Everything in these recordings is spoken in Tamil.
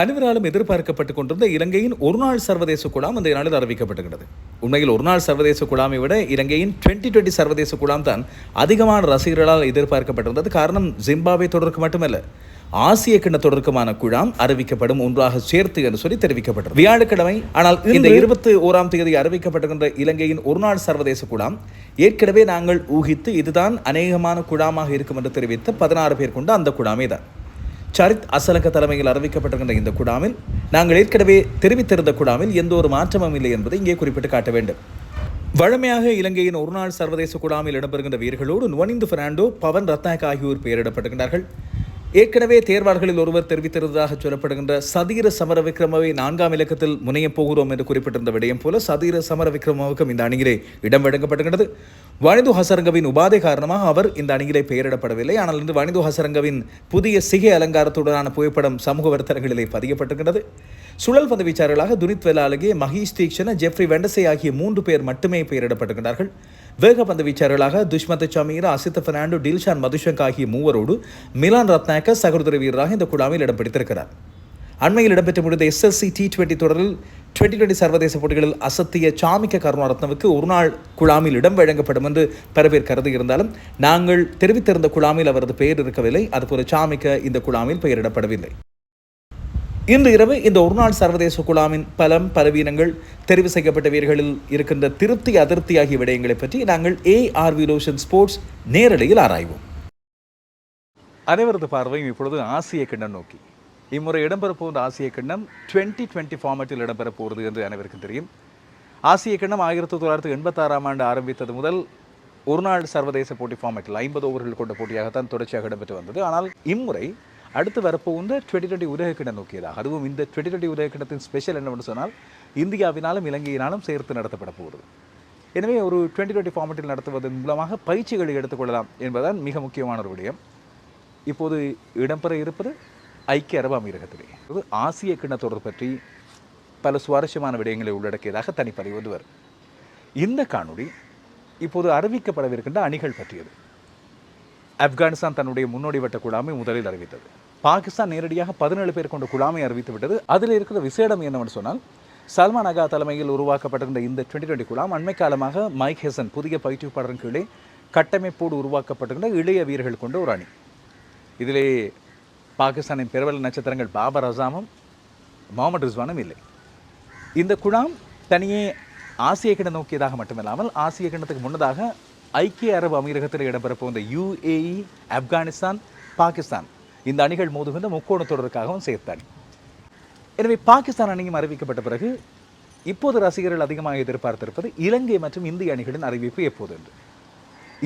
அனைவராலும் எதிர்பார்க்கப்பட்டுக் கொண்டிருந்த இலங்கையின் ஒருநாள் சர்வதேச குழாம் இந்த நாளில் அறிவிக்கப்பட்டுகிறது உண்மையில் ஒருநாள் சர்வதேச குழாமை விட இலங்கையின் டுவெண்ட்டி டுவெண்ட்டி சர்வதேச குழாம் தான் அதிகமான ரசிகர்களால் எதிர்பார்க்கப்பட்டிருந்தது. காரணம் ஜிம்பாவே தொடருக்கு மட்டுமல்ல ஆசிய கிண்ண தொடருக்குமான குழாம் அறிவிக்கப்படும் ஒன்றாக சேர்த்து என்று சொல்லி தெரிவிக்கப்பட்டது வியாழக்கிழமை ஆனால் இந்த இருபத்தி ஓராம் தேதி அறிவிக்கப்பட்டிருக்கின்ற இலங்கையின் ஒருநாள் சர்வதேச குழாம் ஏற்கனவே நாங்கள் ஊகித்து இதுதான் அநேகமான குழாமாக இருக்கும் என்று தெரிவித்த பதினாறு பேர் கொண்ட அந்த குழாமே தான். சரித் அசலக தலைமையில் அறிவிக்கப்பட்டிருக்கின்ற இந்த குடாமில் நாங்கள் ஏற்கனவே தெரிவித்திருந்த குடாமில் எந்த ஒரு மாற்றமும் இல்லை என்பதை இங்கே குறிப்பிட்டு காட்ட வேண்டும். வழமையாக இலங்கையின் ஒருநாள் சர்வதேச குடாமில் இடம்பெறுகின்ற வீரர்களோடு நுவனிந்து பெர்னாண்டோ பவன் ரத்னாக் ஆகியோர் பெயரிடப்பட்டிருக்கிறார்கள் ஏற்கனவே தேர்வாளர்களில் ஒருவர் தெரிவித்திருந்ததாக சொல்லப்படுகின்ற சதீர சமர விக்ரமவை நான்காம் இலக்கத்தில் முனையப் போகிறோம் என்று குறிப்பிட்டிருந்த விடயம் போல சதீர சமர விக்ரமவுக்கும் இந்த அணியிலே இடம் வழங்கப்படுகிறது வனிது ஹசரங்கவின் உபாதை காரணமாக அவர் இந்த அணியிலே பெயரிடப்படவில்லை. ஆனால் இன்று வனிது ஹசரங்கவின் புதிய சிகை அலங்காரத்துடனான புகைப்படம் சமூக வர்த்தகங்களிலே பதியப்பட்டிருக்கிறது சுழல் பந்து வீச்சாளர்களாக துனித் வெலாலகே மகேஷ் தீக்ஷன ஜெஃப்ரி வெண்டசே ஆகிய மூன்று பேர் மட்டுமே பெயரிடப்பட்டிருக்கிறார்கள் வேகப்பந்து வீச்சாளர்களாக துஷ்மத் சமீர் அசித் பெர்னாண்டோ டில்ஷான் மதுஷங்க் ஆகிய மூவரோடு மிலான் ரத்னாக்க சகோதர வீரராக இந்த குழாமில் இடம் பிடித்திருக்கிறார். அண்மையில் இடம்பெற்ற முடிந்த எஸ்எல்சி டி டுவெண்ட்டி தொடரில் டுவெண்ட்டி டுவெண்ட்டி சர்வதேச போட்டிகளில் அசத்திய சாமிக்க கருணாரத்னவுக்கு ஒரு நாள் குழாமில் இடம் வழங்கப்படும் என்று பல பேர் கருதியிருந்தாலும் நாங்கள் தெரிவித்திருந்த குழாமில் அவரது பெயர் இருக்கவில்லை. அதுபோல சாமிக்க இந்த குழாமில் பெயரிடப்படவில்லை. இன்று இரவு இந்த ஒருநாள் சர்வதேச குழாமின் பலம் பலவீனங்கள் தெரிவு செய்யப்பட்ட வீரர்களில் இருக்கின்ற திருப்தி அதிருப்தி ஆகிய விடயங்களை பற்றி நாங்கள் ஏ ஆர் லோஷன் ஸ்போர்ட்ஸ் நேரடியில் ஆராய்வோம். அனைவரது பார்வையும் இப்பொழுது ஆசிய கிண்ணம் நோக்கி. இம்முறை இடம்பெற போகிற ஆசிய கிண்ணம் டுவெண்ட்டி டுவெண்ட்டி ஃபார்மேட்டில் இடம்பெற போகிறது என்று அனைவருக்கும் தெரியும். ஆசிய கிண்ணம் ஆயிரத்தி தொள்ளாயிரத்தி எண்பத்தாறாம் ஆண்டு ஆரம்பித்தது முதல் ஒருநாள் சர்வதேச போட்டி ஃபார்மேட்டில் ஐம்பது ஓவர்கள் கொண்ட போட்டியாகத்தான் தொடர்ச்சியாக இடம்பெற்று வந்தது. ஆனால் இம்முறை அடுத்து வரப்போகின்ற டுவெண்ட்டி டுவெண்ட்டி உலகக்கிணம் நோக்கியதாக. அதுவும் இந்த டுவெண்ட்டி டுவெண்ட்டி உலகக்கிணத்தின் ஸ்பெஷல் என்னவென்று சொன்னால் இந்தியாவினாலும் இலங்கையினாலும் சேர்த்து நடத்தப்பட போகிறது எனவே ஒரு டுவெண்ட்டி டுவெண்ட்டி ஃபார்மேட்டில் நடத்துவதன் மூலமாக பயிற்சிகளை எடுத்துக்கொள்ளலாம் என்பதுதான் மிக முக்கியமான ஒரு விடயம். இப்போது இடம்பெற இருப்பது ஐக்கிய அரபு அமீரகத்திலே. இது ஆசிய கிண்ணத்தொடர் பற்றி பல சுவாரஸ்யமான விடயங்களை உள்ளடக்கியதாக தனிப்பதிவு வந்து வரும் இந்த காணொளி இப்போது அறிவிக்கப்படவிருக்கின்ற அணிகள் பற்றியது. ஆப்கானிஸ்தான் தன்னுடைய முன்னோடி வட்ட குழாமை முதலில் அறிவித்தது. பாகிஸ்தான் நேரடியாக பதினேழு பேர் கொண்ட குழாமை அறிவித்து விட்டது. அதில் இருக்கிற விசேடம் என்னவென்று சொன்னால் சல்மான் அகா தலைமையில் உருவாக்கப்பட்டிருந்த இந்த டுவெண்ட்டி டுவெண்ட்டி குழாம் அண்மை காலமாக மைக் ஹெசன் புதிய பயிற்றுவிப்பாளரின் கீழே கட்டமைப்போடு உருவாக்கப்பட்டிருந்த இளைய வீரர்கள் கொண்ட ஒரு அணி. இதிலே பாகிஸ்தானின் பிரபல நட்சத்திரங்கள் பாபர் அசாமும் முகமது ரிஸ்வானும் இல்லை. இந்த குழாம் தனியே ஆசிய கிண நோக்கியதாக மட்டுமில்லாமல் ஆசிய கிணத்துக்கு முன்னதாக ஐக்கிய அரபு அமீரகத்தில் இடம்பெற போகிற யுஏஇ ஆப்கானிஸ்தான் பாகிஸ்தான் இந்த அணிகள் மோதுகின்ற முக்கோண தொடருக்காகவும் சேர்த்த எனவே பாகிஸ்தான் அணியும் அறிவிக்கப்பட்ட பிறகு இப்போது ரசிகர்கள் அதிகமாக எதிர்பார்த்திருப்பது இலங்கை மற்றும் இந்திய அணிகளின் அறிவிப்பு எப்போது என்று.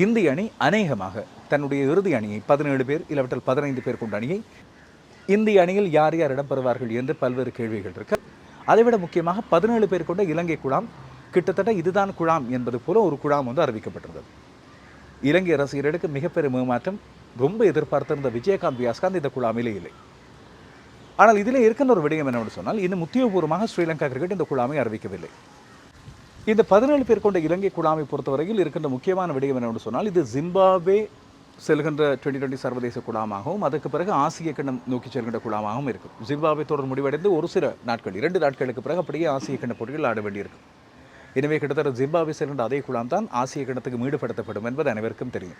இந்திய அணி அநேகமாக தன்னுடைய இறுதி அணியை பதினேழு பேர் இல்லாவிட்டால் பதினைந்து பேர் கொண்ட அணியை இந்திய அணியில் யார் யார் இடம்பெறுவார்கள் என்று பல்வேறு கேள்விகள் இருக்கு. அதைவிட முக்கியமாக பதினேழு பேர் கொண்ட இலங்கை குழாம் கிட்டத்தட்ட இதுதான் குழாம் என்பது போல ஒரு குழாம் வந்து அறிவிக்கப்பட்டிருந்தது. இலங்கை ரசிகர்களுக்கு மிகப்பெரிய ஏமாற்றம் ரொம்ப எதிர்பார்த்திருந்த விஜயகாந்த் வியாஸ்காந்த் இந்த குழாமிலே இல்லை ஆனால் இதில் இருக்கின்ற ஒரு விடயம் என்னவென்று சொன்னால் இன்னும் உத்தியோகபூர்வமாக ஸ்ரீலங்கா கிரிக்கெட் இந்த குழாமை அறிவிக்கவில்லை. இந்த பதினேழு பேர் கொண்ட இலங்கை குழாமை பொறுத்தவரையில் இருக்கின்ற முக்கியமான விடயம் என்னவென்று சொன்னால் இது ஜிம்பாப்வே செல்கின்ற டுவெண்ட்டி டுவெண்ட்டி சர்வதேச குழாமாகவும் அதற்கு பிறகு ஆசிய கண்டம் நோக்கி செல்கின்ற குழாமாகவும் இருக்கும். ஜிம்பாப்வே தொடர் முடிவடைந்து ஒரு சில நாட்கள் இரண்டு நாட்களுக்கு பிறகு அப்படியே ஆசிய கண்ட போட்டிகள் ஆட வேண்டியிருக்கும். எனவே கிட்டத்தட்ட ஜிம்பாப்வே செல்கின்ற அதே குழாம் தான் ஆசிய கண்டத்துக்கு மீடுபடுத்தப்படும் என்பது அனைவருக்கும் தெரியும்.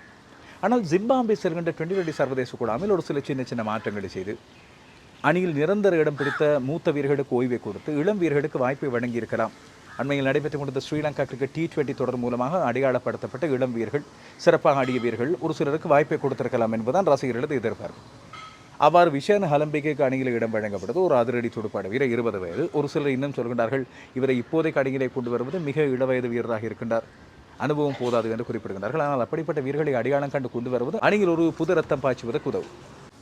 ஆனால் ஜிம்பாம்பே செல்கின்ற டுவெண்ட்டி டுவெண்ட்டி சர்வதேச கூடாமல் ஒரு சில சின்ன சின்ன மாற்றங்களை செய்து அணியில் நிரந்தர இடம் பிடித்த மூத்த வீரர்களுக்கு ஓய்வை கொடுத்து இளம் வீரர்களுக்கு வாய்ப்பை வழங்கியிருக்கலாம். அண்மையில் நடைபெற்று கொண்ட ஸ்ரீலங்கா கிரிக்கெட் டி டுவெண்ட்டி தொடர் மூலமாக அடையாளப்படுத்தப்பட்ட இளம் வீரர்கள் சிறப்பாக ஆடிய வீரர்கள் ஒரு சிலருக்கு வாய்ப்பை கொடுத்திருக்கலாம் என்பதுதான் ரசிகர்களது எதிர்பார்ப்பு. அவ்வாறு விஷான் ஹலம்பிகைக்கு அணியில் இடம் வழங்கப்பட்டது ஒரு அதிரடி துடுப்பாட. வீரர் இருபது வயது. ஒரு சிலர் இன்னும் சொல்கின்றார்கள் இவரை இப்போதைக்கு அணியிலே கொண்டு வருவது மிக இளவயது வீரராக இருக்கின்றார். அனுபவம் போதாது என்று குறிப்பிடுகின்றார்கள். ஆனால் அப்படிப்பட்ட வீரர்களை அடையாளம் கண்டு கொண்டு வருவது அணியில் ஒரு புது ரத்தம் பாய்ச்சுவதற்கு உதவும்.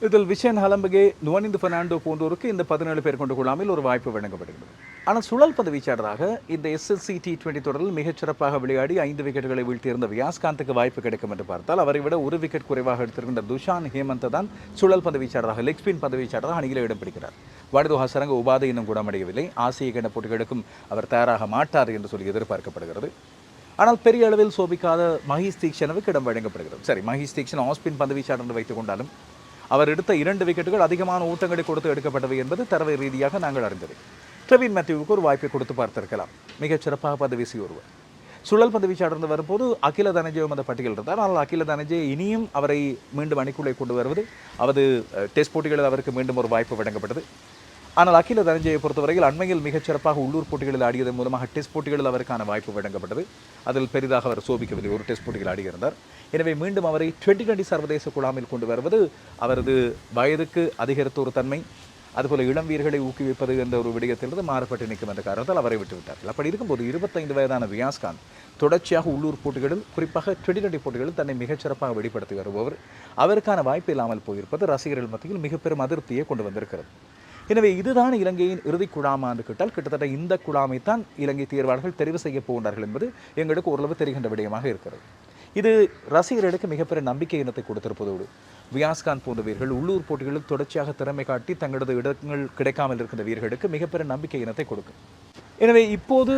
இதில் விஷன் ஹலம்பகே நுவனிந்து பெர்னாண்டோ போன்றோருக்கு இந்த பதினேழு பேர் கொண்டு குழாமில் ஒரு வாய்ப்பு வழங்கப்படுகிறது. ஆனால் சுழல் பந்து வீச்சாளராக இந்த எஸ்எஸ்சி டி டுவெண்டி தொடரில் மிகச்சிறப்பாக விளையாடி ஐந்து விக்கெட்டுகளை வீழ்த்தியிருந்த வியாஸ்காந்துக்கு வாய்ப்பு கிடைக்கும் என்று பார்த்தால் அவரை விட ஒரு விக்கெட் குறைவாக எடுத்திருக்கின்ற துஷான் ஹேமந்த் தான் சுழல் பந்து வீச்சாளராக லெக் ஸ்பின் பந்து வீச்சாளராக அணியில் இடம் பிடிக்கிறார். வடது ஹசரங்க உபாதை இன்னும் குணமடையவில்லை. ஆசிய கிண்ண போட்டிகளுக்கும் அவர் தயாராக மாட்டார் என்று சொல்லி எதிர்பார்க்கப்படுகிறது. ஆனால் பெரிய அளவில் சோபிக்காத மஹீஷ் தீக்ஷனுக்கு இடம் வழங்கப்படுகிறது. சரி மஹீஷ் தீக்ஷன் ஆஸ்பின் பந்து வீச்சாளர் வைத்துக் கொண்டாலும் அவர் எடுத்த இரண்டு விக்கெட்டுகள் அதிகமான ஊட்டங்களை கொடுத்து எடுக்கப்பட்டவை என்பது தரவை ரீதியாக நாங்கள் அறிந்தது. கெவின் மேத்யூவுக்கு ஒரு வாய்ப்பை கொடுத்து பார்த்திருக்கலாம். மிகச் சிறப்பாக பந்து வீசி ஒருவர். சுழல் பந்து வீச்சாளர்ந்து வரும்போது அகில தனஜயும் அந்த பட்டியல் இருந்தார். ஆனால் அகில தனஜய் இனியும் அவரை மீண்டும் அணிக்குள்ளே கொண்டு வருவது அவது டெஸ்ட் போட்டிகளில் அவருக்கு மீண்டும் ஒரு வாய்ப்பு வழங்கப்பட்டது. ஆனால் அகில தனஞ்சயை பொறுத்தவரையில் அண்மையில் மிகச்சிறப்பாக உள்ளூர் போட்டிகளில் ஆடியதன் மூலமாக டெஸ்ட் போட்டிகளில் அவருக்கான வாய்ப்பு வழங்கப்பட்டது. அதில் பெரிதாக அவர் சோபிக்கவில்லை. ஒரு டெஸ்ட் போட்டியில் ஆடியிருந்தார். எனவே மீண்டும் அவரை டுவெண்ட்டி டுவெண்ட்டி சர்வதேச குழாமில் கொண்டு வருவது அவரது வயதுக்கு அதிகரித்த ஒரு தன்மை. அதுபோல இளம் வீரர்களை ஊக்குவிப்பது என்ற ஒரு விடயத்திலிருந்து மாறுபட்டு நிற்கும் என்ற காரணத்தால் அவரை விட்டுவிட்டார்கள் அப்படி இருக்கும்போது இருபத்தைந்து வயதான வியாஸ்காந்த் தொடர்ச்சியாக உள்ளூர் போட்டிகளில் குறிப்பாக டுவெண்ட்டி டுவெண்ட்டி போட்டிகளில் தன்னை மிகச்சிறப்பாக வெளிப்படுத்தி வருபவர். அவருக்கான வாய்ப்பு இல்லாமல் போயிருப்பது ரசிகர்கள் மத்தியில் மிக பெரும் அதிருப்தியை கொண்டு வந்திருக்கிறது. எனவே இதுதான் இலங்கையின் இறுதி குழாமா என்று கேட்டால் கிட்டத்தட்ட இந்த குழாமை தான் இலங்கை தேர்வாளர்கள் தெரிவு செய்ய போகின்றார்கள் என்பது எங்களுக்கு ஓரளவு தெரிகின்ற விடயமாக இருக்கிறது. இது ரசிகர்களுக்கு மிகப்பெரிய நம்பிக்கை இனத்தை கொடுத்திருப்பதோடு வியாஸ்கான் போன்ற வீரர்கள் உள்ளூர் போட்டிகளில் தொடர்ச்சியாக திறமை காட்டி தங்களது இடங்கள் கிடைக்காமல் இருக்கின்ற வீரர்களுக்கு மிகப்பெரிய நம்பிக்கை இனத்தை கொடுக்கும். எனவே இப்போது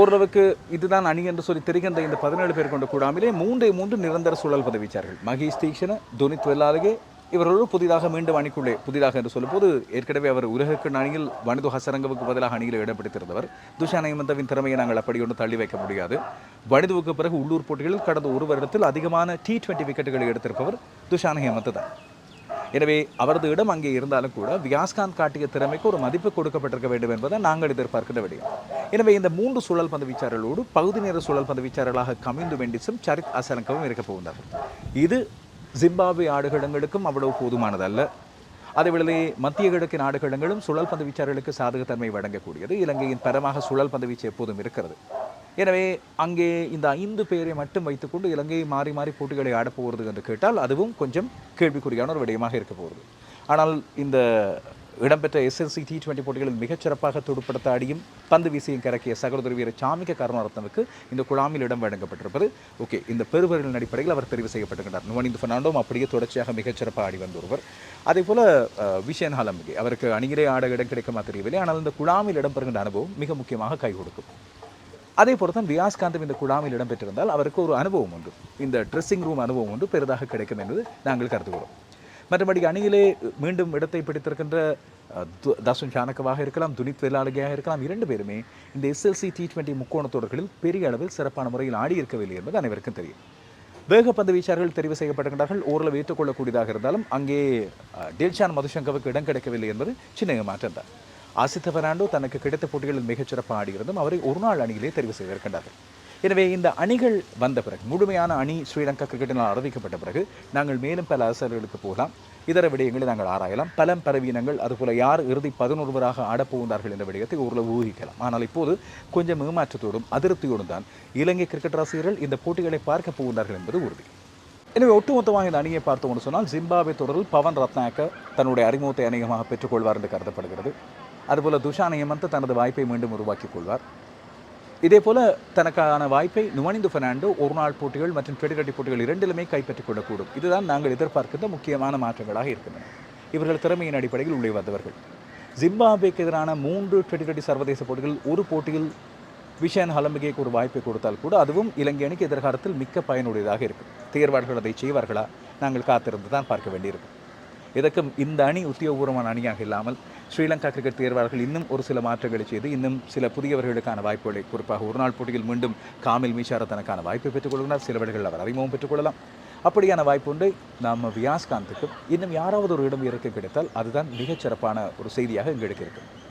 ஓரளவுக்கு இதுதான் அணி என்று சொல்லி தெரிகின்ற இந்த பதினேழு பேர் கொண்ட குழாமிலே மூன்றே மூன்று நிரந்தர சூழல் பதவிச்சார்கள் மகேஷ் தீக்ஷண துனித் வெல்லாலகே இவர்களோடு புதிதாக மீண்டும் அணிக்குள்ளே புதிதாக என்று சொல்லும்போது ஏற்கனவே அவர் உலகக்கு அணியில் வனிது ஹசரங்கவுக்கு பதிலாக அணியில் இடம் துஷா துஷான் திறமையை நாங்கள் அப்படி ஒன்று தள்ளி வைக்க முடியாது. வனிதுவுக்கு பிறகு உள்ளூர் போட்டிகளில் கடந்த ஒரு வருடத்தில் அதிகமான டி டுவெண்ட்டி விக்கெட்டுகளை எடுத்திருப்பவர் துஷான் ஹேமந்த் தான். எனவே அவரது இடம் அங்கே இருந்தாலும் கூட வியாஸ்காந்த் காட்டிய திறமைக்கு ஒரு மதிப்பு கொடுக்கப்பட்டிருக்க வேண்டும் என்பதை நாங்கள் எதிர்பார்க்கின்ற விடயம். எனவே இந்த மூன்று சுழல் பந்து பகுதி நேர சுழல் பந்து வீச்சாளர்களாக கமிந்து வெண்டிஸும் சரித் அசலங்கவும் இருக்க போகின்றார்கள். இது ஜிம்பாப்வே ஆடுகளங்களுக்கும் அவ்வளவு போதுமானதல்ல. அதேவேளை மத்திய கிழக்கு நாடுகளங்களும் சுழல் பந்து வீச்சாளர்களுக்கு சாதகத்தன்மை வழங்கக்கூடியது. இலங்கையின் பரமாக சுழல் பந்து வீச்சு எப்போதும் இருக்கிறது. எனவே அங்கே இந்த ஐந்து பேரை மட்டும் வைத்துக்கொண்டு இலங்கையை மாறி மாறி போட்டிகளை ஆடப்போகிறது என்று கேட்டால் அதுவும் கொஞ்சம் கேள்விக்குறியான ஒரு விடயமாக இருக்க போகிறது. ஆனால் இந்த இடம்பெற்ற எஸ்எல்சி டி டுவெண்ட்டி போட்டிகளில் மிகச்சிறப்பாக துடுப்படுத்த ஆடியும் பந்து வீசியும் கறக்கிய சகோதரி வீரர் சாமிக்க கருணாரத்னவுக்கு இந்த குழாமில் இடம் வழங்கப்பட்டிருப்பது. ஓகே இந்த பெருவர்களின் அடிப்படையில் அவர் தெரிவு செய்யப்பட்டிருக்கிறார். நுவனிந்து ஃபெர்னாண்டோம் அப்படியே தொடர்ச்சியாக மிகச்சிறப்பாக ஆடி வந்த ஒருவர். அதே போல விஷயன் ஹாலம்பிகை அவருக்கு அணியிலே ஆட இடம் கிடைக்குமா தெரியவில்லை. ஆனால் இந்த குழாமில் இடம்பெறுகின்ற அனுபவம் மிக முக்கியமாக கை கொடுக்கும். அதே போல தான் வியாஸ்காந்தும் இந்த குழாமில் இடம்பெற்றிருந்தால் அவருக்கு ஒரு அனுபவம் உண்டு. இந்த ட்ரெஸ்ஸிங் ரூம் அனுபவம் உண்டு. பெரிதாக கிடைக்கும் என்பது நாங்கள் கருதுகிறோம். மற்றபடி அணியிலே மீண்டும் இடத்தை பிடித்திருக்கின்ற தசுன் சாணக்கவாக இருக்கலாம் துனித் வேலாளகியாக இருக்கலாம் இரண்டு பேருமே இந்த எஸ்எல்சி டி டுவெண்ட்டி முக்கோண தொடர்களில் பெரிய அளவில் சிறப்பான முறையில் ஆடி இருக்கவில்லை என்பது அனைவருக்கும் தெரியும். வேகப்பந்து வீச்சாளர்கள் தெரிவு செய்யப்படுகின்றார்கள் ஓரளவு ஏற்றுக்கொள்ளக்கூடியதாக இருந்தாலும் அங்கே அஹ், டெல்ஷான் மதுசங்கவுக்கு இடம் கிடைக்கவில்லை என்பது சின்ன மாற்றம் தான். ஆசித்த பெர்னாண்டோ தனக்கு கிடைத்த போட்டிகளில் மிகச்சிறப்பாக ஆடியிருந்தும் அவரை ஒரு நாள் அணியிலே தெரிவு செய்திருக்கின்றார்கள். எனவே இந்த அணிகள் வந்த பிறகு முழுமையான அணி ஸ்ரீலங்கா கிரிக்கெட்டினால் அறிவிக்கப்பட்ட பிறகு நாங்கள் மேலும் பல அரசர்களுக்கு போகலாம். இதர விடயங்களை நாங்கள் ஆராயலாம். பலம் பரவீனங்கள் அதுபோல யார் இறுதி பதினொருவராக ஆடப்போகின்றார்கள் என்ற விடயத்தை ஓரளவு ஊகிக்கலாம். ஆனால் இப்போது கொஞ்சம் ஏமாற்றத்தோடும் அதிருப்தியோடும் தான் இலங்கை கிரிக்கெட் ரசிகர்கள் இந்த போட்டிகளை பார்க்க போகின்றார்கள் என்பது உறுதி. எனவே ஒட்டுமொத்தமாக இந்த அணியை பார்த்தோம்னு சொன்னால் ஜிம்பாபே தொடரில் பவன் ரத்னாக்க தன்னுடைய அறிமுகத்தை அநேகமாக பெற்றுக்கொள்வார் என்று கருதப்படுகிறது. அதுபோல துஷான் ஹேமந்த் தனது வாய்ப்பை மீண்டும் உருவாக்கிக் கொள்வார். இதே போல தனக்கான வாய்ப்பை நுவனிந்து பெர்னாண்டோ ஒரு நாள் போட்டிகள் மற்றும் பெடுகட்டி போட்டிகள் இரண்டிலுமே கைப்பற்றிக் கொள்ளக்கூடும். இதுதான் நாங்கள் எதிர்பார்க்கின்ற முக்கியமான மாற்றங்களாக இருக்கின்றன. இவர்கள் திறமையின் அடிப்படையில் உள்ளே வந்தவர்கள். ஜிம்பாபேக்கு எதிரான மூன்று டுவெண்டி சர்வதேச போட்டிகள் ஒரு போட்டியில் விஷயன் ஹலம்பிகைக்கு ஒரு வாய்ப்பை கொடுத்தால் கூட அதுவும் இலங்கை அணிக்கு எதிர்காலத்தில் மிக்க பயனுடையதாக இருக்கும். தேர்வாளர்கள் அதை செய்வார்களா? நாங்கள் காத்திருந்து தான் பார்க்க வேண்டியிருக்கும். இதற்கும் இந்த அணி உத்தியோகபூர்வமான அணியாக இல்லாமல் ஸ்ரீலங்கா கிரிக்கெட் தேர்வாளர்கள் இன்னும் ஒரு சில மாற்றங்களை செய்து இன்னும் சில புதியவர்களுக்கான வாய்ப்புகளை குறிப்பாக ஒரு நாள் போட்டியில் மீண்டும் காமில் மீஷார தனக்கான வாய்ப்பை பெற்றுக்கொள்கிறார் சில வேளைகளில் அவர் அறிமுகம் பெற்றுக்கொள்ளலாம் அப்படியான வாய்ப்பு உண்டு. நம்ம வியாஸ்காந்துக்கும் இன்னும் யாராவது ஒரு இடம் இறக்க கிடைத்தால் அதுதான் மிகச் சிறப்பான ஒரு செய்தியாக எங்களுக்கு இருக்குது